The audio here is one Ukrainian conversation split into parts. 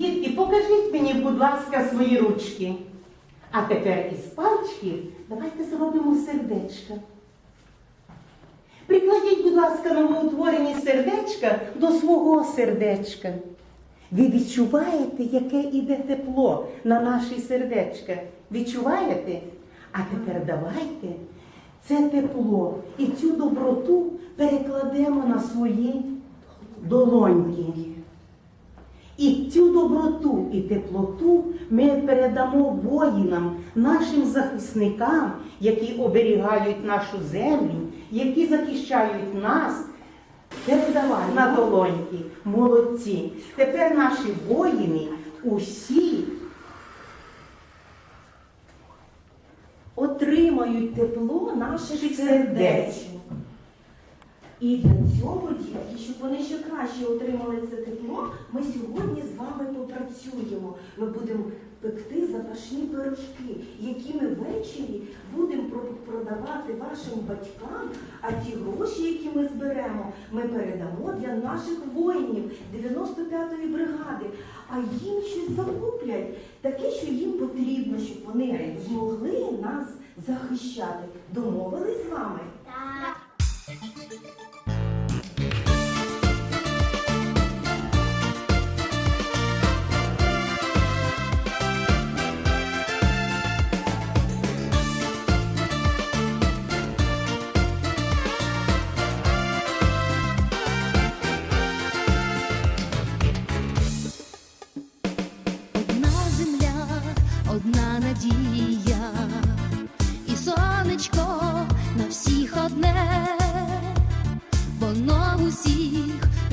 Дітки, покажіть мені, будь ласка, свої ручки. А тепер із пальчиків давайте зробимо сердечко. Прикладіть, будь ласка, новоутворені сердечка до свого сердечка. Ви відчуваєте, яке іде тепло на наші сердечка? Відчуваєте? А тепер давайте це тепло і цю доброту перекладемо на свої долоньки. І цю доброту і теплоту ми передамо воїнам, нашим захисникам, які оберігають нашу землю, які захищають нас. Передавай на долоньки, молодці. Тепер наші воїни усі отримають тепло наших Сердець. І для цього, дітки, щоб вони ще краще отримали це тепло, ми сьогодні з вами попрацюємо. Ми будемо пекти запашні пирожки, які ми ввечері будемо продавати вашим батькам. А ті гроші, які ми зберемо, ми передамо для наших воїнів 95-ї бригади. А їм щось закуплять, таке, що їм потрібно, щоб вони змогли нас захищати. Домовились з вами? Одна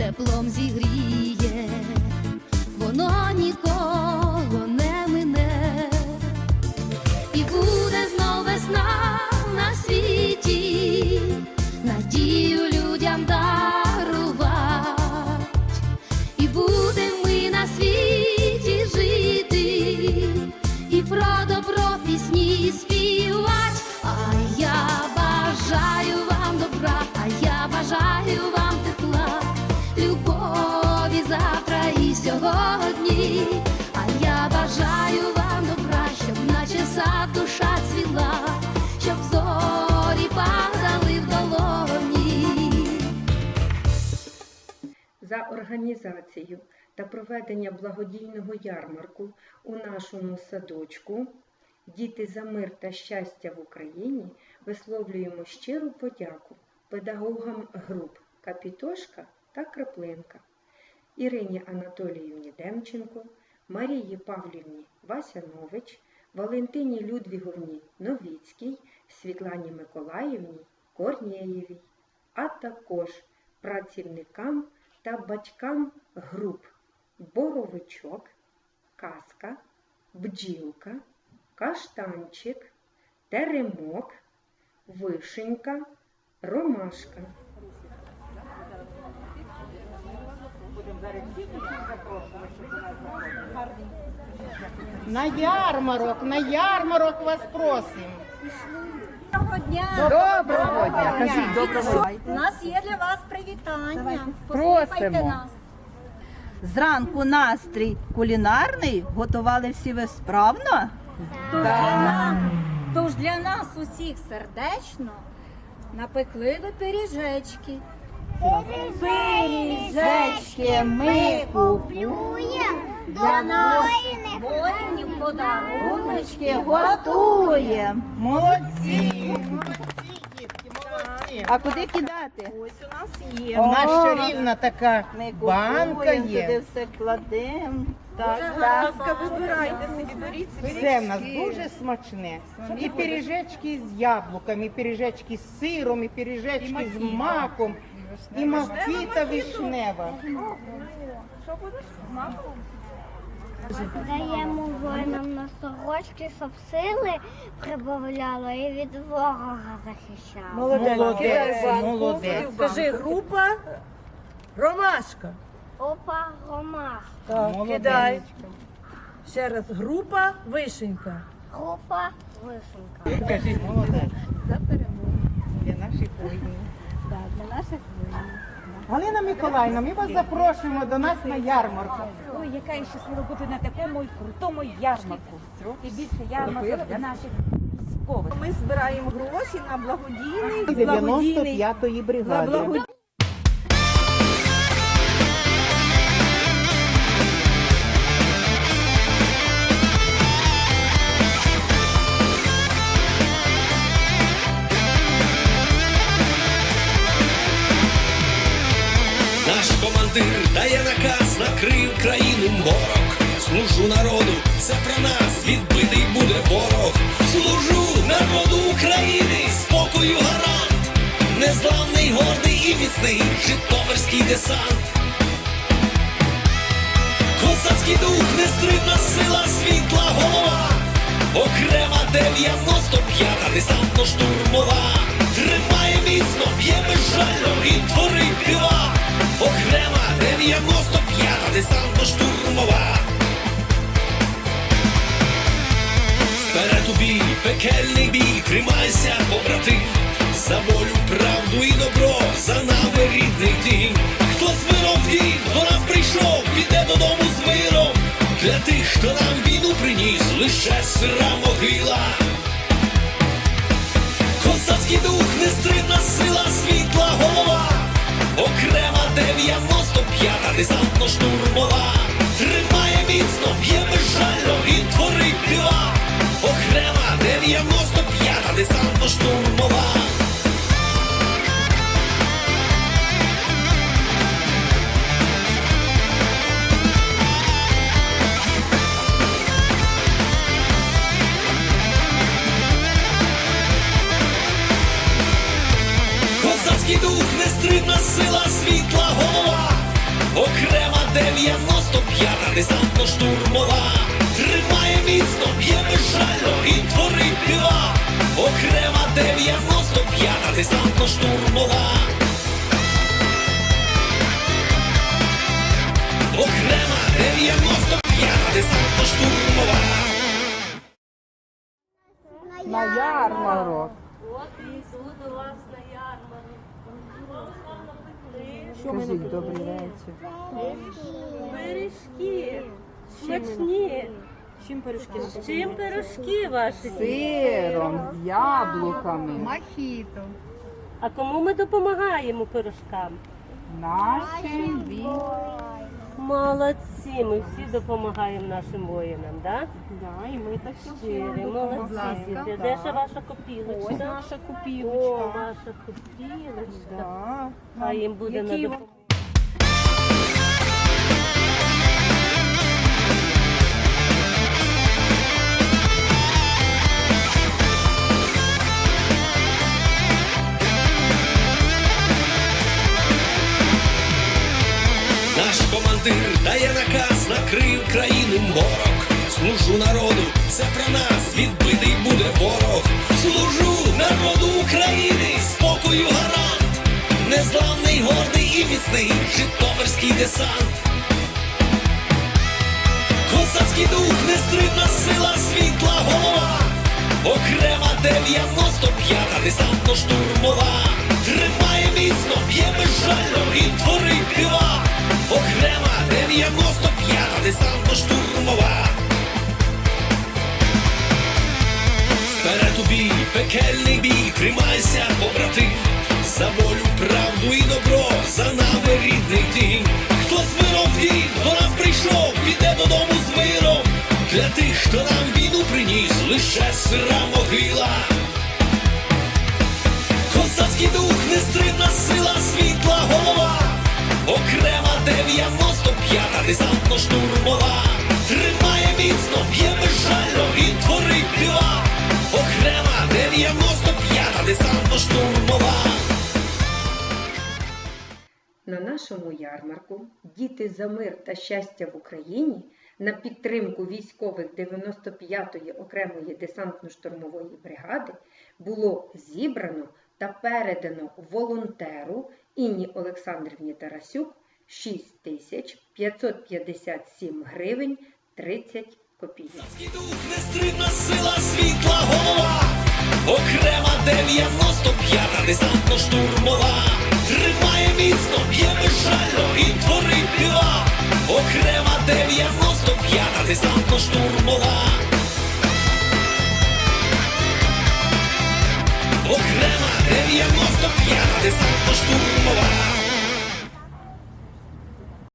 теплом зігріє, воно нікого організацію та проведення благодійного ярмарку у нашому садочку. Діти за мир та щастя в Україні висловлюємо щиру подяку педагогам груп Капітошка та Краплинка, Ірині Анатоліївні Демченко, Марії Павлівні Васянович, Валентині Людвіговні Новіцькій, Світлані Миколаївні Корнієєвій, а також працівникам та батькам груп Боровичок, Казка, Бджілка, Каштанчик, Теремок, Вишенька, Ромашка. На ярмарок, на ярмарок вас просимо. Доброго дня! Доброго дня! Кажіть, доброго У нас є для вас привітання. Просимо. Нас. Зранку настрій кулінарний, готували всі ви справно? Тож для, нас, тож для нас усіх сердечно напекли ви пиріжечки. Пиріжечки ми купуємо, для наших воїнів подаруночки Готуємо. Молодці! А куди кидати? Ось у нас є. У нас чарівна така Ми банка купуємо, туди є. все кладемо. Так, будь ласка, вибирайте собі, беріть собі. Все в нас дуже смачне. І пиріжечки з яблуками, і пиріжечки з сиром, і пиріжечки з маком, і мавкіта вишнева. Даємо воїнам на сорочки, щоб сили прибавляло і від ворога захищало. Молодець, молодець. Скажи, група Ромашка. Опа, ромах, Молодець. Ще раз, група Вишенька. група, вишенька. Кажіть, молодець. За перемогу. Для наших воїнів. Для наших Галина Миколаївна, ми вас запрошуємо до нас на ярмарку. Ой, яка я щаслива бути на такому крутому ярмарку. І більше ярмарку для наших військових. Ми збираємо гроші на благодійний, благодійний 95-ї бригади. Наш командир дає наказ, накрив країну морок. Служу народу, це про нас відбитий буде ворог. Служу народу України, спокою гарант, незламний, гордий і міцний Житомирський десант. Козацький дух, нестримна сила, світла голова. Окрема 95-та десантно-штурмова Тримає міцно, б'є безжально і творить дива Окрема 95-та десантно-штурмова. Вперед у пекельний бій, тримайся, побратим. За волю, правду і добро, за нами рідний дім. Хто з миром в дім до нас прийшов, піде додому з миром. Для тих, хто нам війну приніс, лише сира могила. Козацький дух, 95-та десантно-штурмова Тримає міцно, б'є безжально і творить дива Окрема 95-та десантно-штурмова Козацький 95-та десантно-штурмова Тримає міцно, б'є безжально і творить дива. Окрема 95-та десантно-штурмова Окрема 95-та десантно-штурмова На ярмарок. Скажіть, добрий вечір. Пиріжки. Смачні. Чим пиріжки З чим пиріжки ваші? Сиром, з яблуками. А кому ми допомагаємо пиріжкам? Нашим від... Молодці, ми всі допомагаємо нашим воїнам, так? Да, і ми так Щирі, молодці. Де де ж ваша копілочка? Ось наша О, купілочка. ваша копілочка. Да. А їм буде на допомогу. Міцний Житомирський десант. Козацький дух, нестримна сила, світла голова. Окрема 95-та десантно-штурмова. Тримає міцно, б'є безжально і творить дива. Окрема 95-та десантно-штурмова. Вперед бій, пекельний бій, тримайся, побратим. За волю, правду і добро, за нами дім Хто з миром в до нас прийшов, піде додому з миром. Для тих, хто нам війну приніс, лише сира могила. Козацький дух, нестримна сила, світла голова. Окрема дев'яносто п'ята десантно-штурмова. Тримає нашому ярмарку Діти за мир та щастя в Україні на підтримку військових 95-ї окремої десантно-штурмової бригади було зібрано та передано волонтеру Інні Олександрівні Тарасюк 6 тисяч 557 гривень 30 копійок. Нестримна сила, світла голова Окрема 95-та десантно-штурмова Тримає міцно, вирішально і творить дива, окрема 95-та десантно штурмова. Окрема 95-та десантно штурмова.